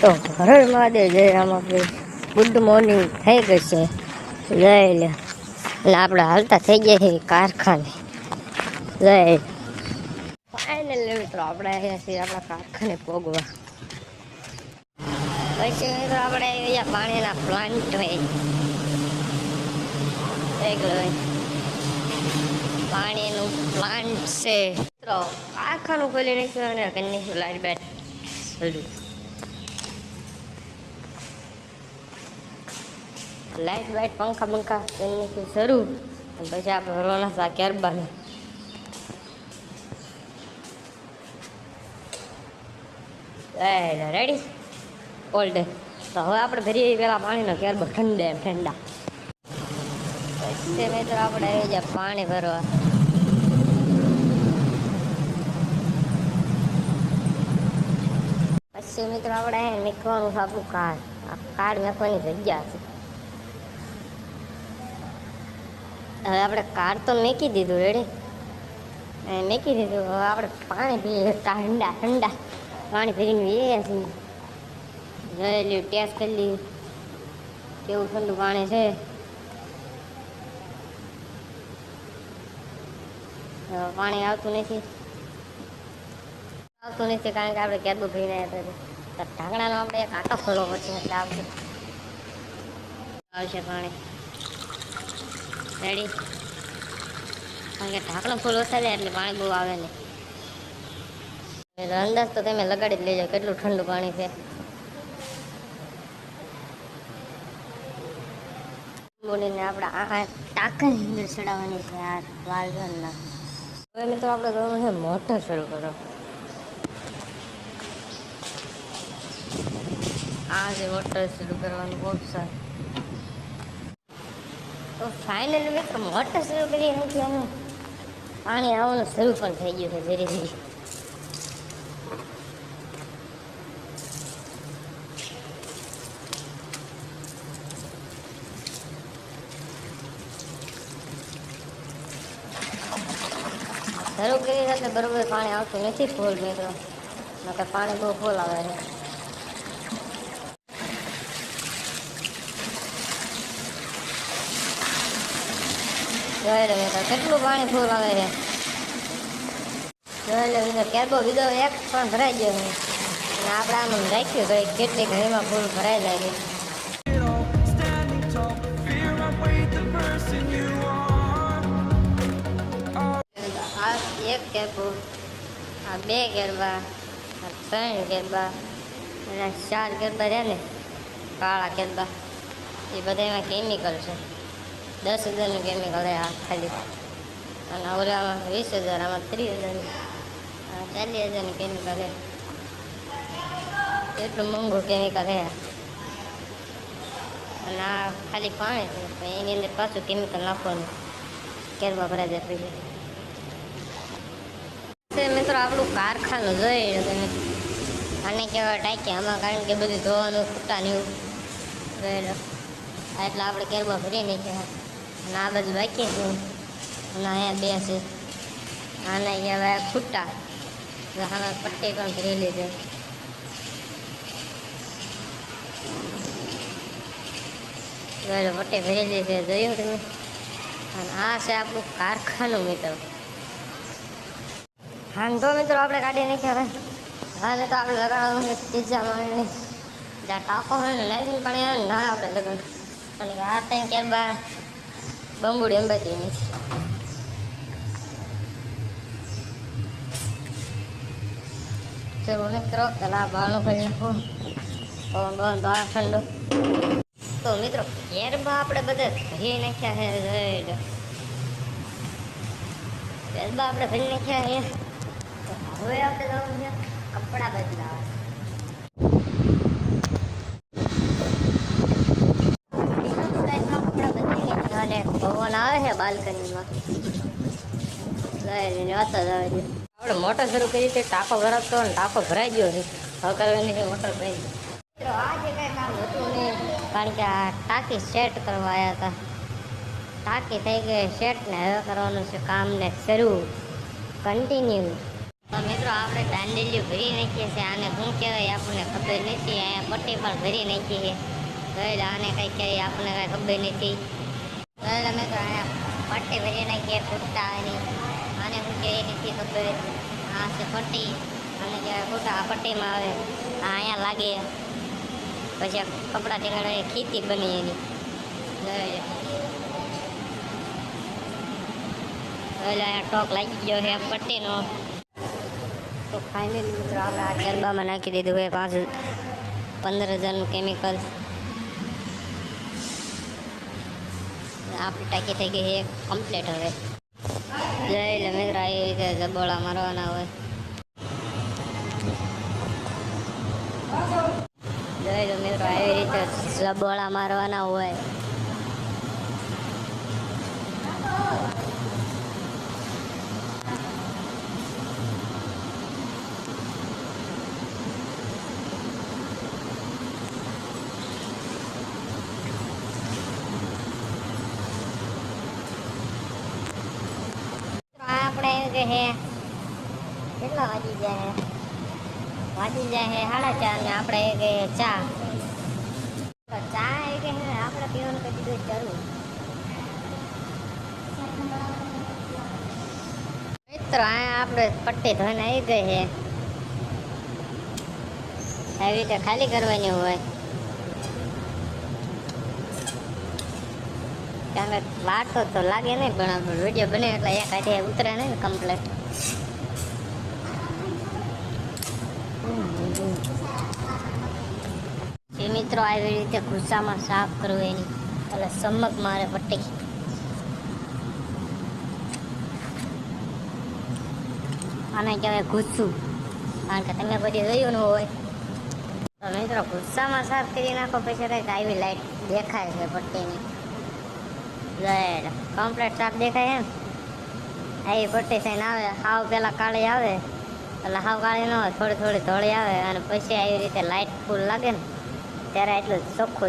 તો હરણ મહાદેવ જય રામાભાઈ ગુડ મોર્નિંગ થઈ ગઈ છે, લઈ લે. એટલે આપણે હાલતા થઈ ગયા છે કારખાને. લઈ ફાઇનલ મિત્રો, આપણે આવ્યા છીએ આપણા કારખાને પોગવા. પછી મિત્રો, આપણે અહીંયા પાણીના પ્લાન્ટ હોય. પાણીનું પ્લાન્ટ છે. મિત્રો, કારખાનું ખોલી નાખ્યું અને કન્યા લાઈટ બેટ બધું લાઈટ પંખા પંખા નાખ્યું શરૂ. અને પછી આપણે ભરવાના હતા કેરબાને. રેડી ઓલ્ડ તો હવે આપણે ભરીએ પેલા પાણીનો કેરબો ઠંડે એમ ઠંડા. પછી મિત્રો આપણે આવી જાય પાણી ભરવા. પછી મિત્રો આપણે નીકળવાનું આપણું કાર્ડ આ કાર્ડ નાખવાની જગ્યા છે. હવે આપણે કાર્ડ તો મેકી દીધું રેડી મેકી દીધું, હવે આપણે પાણી પીએ ઠંડા ઠંડા. પાણી ભરીને પીએ છીએ. ટેસ્ટ કરી કેવું ઠંડુ પાણી છે. પાણી આવતું નથી. આવતું નથી કારણ કે આપણે કેબુ ભાઈ આવ્યા ઢાંકણાનો આપણે એક આટો ખોલવો પડશે, એટલે આવશે. આવશે પાણી. રેડી કારણ કે ઢાંકણ ફૂલ જાય એટલે પાણી બહુ આવે નહીં અંદાજ તો તમે લગાડી જ લેજો, કેટલું ઠંડુ પાણી છે. બોલીને આપણે આ ટાંકાની અંદર ચડાવવાની છે, આ વાલઝનના હવે મિત્રો આપણે કરવાનું છે મોટર શરૂ કરો. આ જે મોટર શરૂ કરવાનું ઓપ્શન ફાઇનલી મિત્રો મોટર શરૂ કરી નથી આનું પાણી આવવાનું શરૂ પણ થઈ ગયું છે ધીરે ધીરે શરૂ કરી એટલે બરોબર પાણી આવતું નથી ફૂલ મિત્રો નકર પાણી બહુ ફૂલ આવે છે કેટલું પાણી ફૂલ આવે છે. જોઈ કેરબો બીજો એક પણ ભરાઈ ગયો અને આપણે આમ રાખ્યું તો કેટલીક ઘરમાં ફૂલ ભરાઈ જાય છે. એક કેબો, આ બે ગરબા, આ ત્રણ ગરબા, અને ચાર ગરબા રહ્યા ને, કાળા ગરબા. એ બધા એમાં કેમિકલ છે. દસ હજારનું કેમિકલ છે આ ખાલી અને ઓલામાં વીસ હજાર, આમાં ત્રીસ હજાર ચાલીસ હજારનું કેમિકલ છે એટલું મોંઘું કેમિકલ હે અને આ ખાલી પાણી છે એની અંદર પાછું કેમિકલ નાખવાનું. કેરબા ભરાઈ જાય પછી. મિત્રો, આપણું કારખાનું જોઈ તમે. આને કહેવાય ટાંકી આમાં, કારણ કે બધું ધોવાનું ફૂટાને એવું એટલે આપણે કેરબા ભરી નહીં અને આ બધું બાકી છે. અને અહીંયા બે છે. આને કહેવાય ખૂટા. આમાં પટ્ટી પણ ભરેલી છે જોઈ લો પટ્ટી ભરેલી છે. જોયું તમે? અને આ છે આપણું કારખાનું, મિત્રો. હા, તો મિત્રો આપણે કાઢી નાખ્યા હવે. હા તો આપણે લગાડવાનું છે પિઝા મારણી જ્યાં ટાંકો હોય ને લાઈન પાણી આવે ને, ના આપણે લગાડ અને આ ત્યાં ક્યારે બા બંબુડી એમ નથી ચલો મિત્રો પેલા બાળો કરી નાખો પવન તો મિત્રો ગેરબા આપણે બધા ભરી નાખ્યા છે જોઈ આપણે ભરી નાખ્યા હે હવે આપણે જવાનું છે અને પવન આવે છે બાલ્કનીમાં. વાતો જ આવે છે આપણે મોટર શરૂ કરી છે ટાંકો ભરાતો ને ટાંકો ભરાઈ ગયો છે. હવે કરવાની છે મોટર ભરી. મિત્રો આ જે કાંઈ કામ હતું ને કારણ કે આ ટાંકી સેટ કરવા આવ્યા હતા. ટાંકી થઈ ગઈ સેટ ને હવે કરવાનું છે કામને શરૂ. કન્ટિન્યુ તો મિત્રો આપણે દાંડેલીઓ ભરી નાખીએ છીએ. આને શું કહેવાય આપણને ખબર નથી. અહીંયા પટ્ટી પણ ભરી નાખી છે. ગયેલા આને કંઈ કહેવાય આપણને કાંઈ ખબર નથી. ગયેલા મિત્રો અહીંયા પટ્ટી ભરી નાખીએ કુર્તાની આને શું કહેવાય નથી ખબર આ છે પટ્ટી આને કહેવાય કુર્તા આ પટ્ટીમાં આવે આ અહીંયા લાગે પછી આ કપડાં ટીંગાડે ખીતી બની એની ગયેલા ગયેલા અહીંયા ટોક લાગી ગયો છે પટ્ટીનો તો ફાઇનલી મિત્રો આપણે આ ગરબામાં નાખી દીધું હોય પાંચ પંદર હજારનું કેમિકલ આપણી ટાંકી થઈ ગઈ છે કમ્પ્લીટ હવે. લઈ લે મિત્રો આવી રીતે જબોળા મારવાના હોય. લઈ લો મિત્રો આવી રીતે જબોળા મારવાના હોય તો આ આપણે એમ કે હે કેટલા વાગી જાય હે વાગી જાય હે સાડા ચાર ને આપણે એ કે ચા તો ચા એ કે હે આપણે પીવાનું કઈ દીધું જરૂર મિત્રો આ આપણે પટ્ટી ધોઈને આવી ગઈ છે આવી રીતે ખાલી કરવાની હોય કારણ વાટો તો લાગે નહીં, પણ વીડિયો બને એટલે એક હાથે ઉતરે નહીં કમ્પ્લેટ એ મિત્રો આવી રીતે ગુસ્સામાં સાફ કરવું એની, એટલે સમક મારે પટ્ટી. આને કહેવાય ગુસ્સું, કારણ કે તમે બધી જોયું ન હોય. તો મિત્રો, ગુસ્સામાં સાફ કરી નાખો, પછી કંઈક આવી લાઈટ દેખાય છે પટ્ટીની. રેડ કમ્પ્લેટ સાફ દેખાય એમ. એ પટ્ટી થઈને આવે, હાવ પેલા કાળી આવે. એટલે હાવ કાળી ન થોડી થોડી ધોળી આવે. અને પછી આવી રીતે લાઇટ ફૂલ લાગે ને, ત્યારે એટલું ચોખ્ખું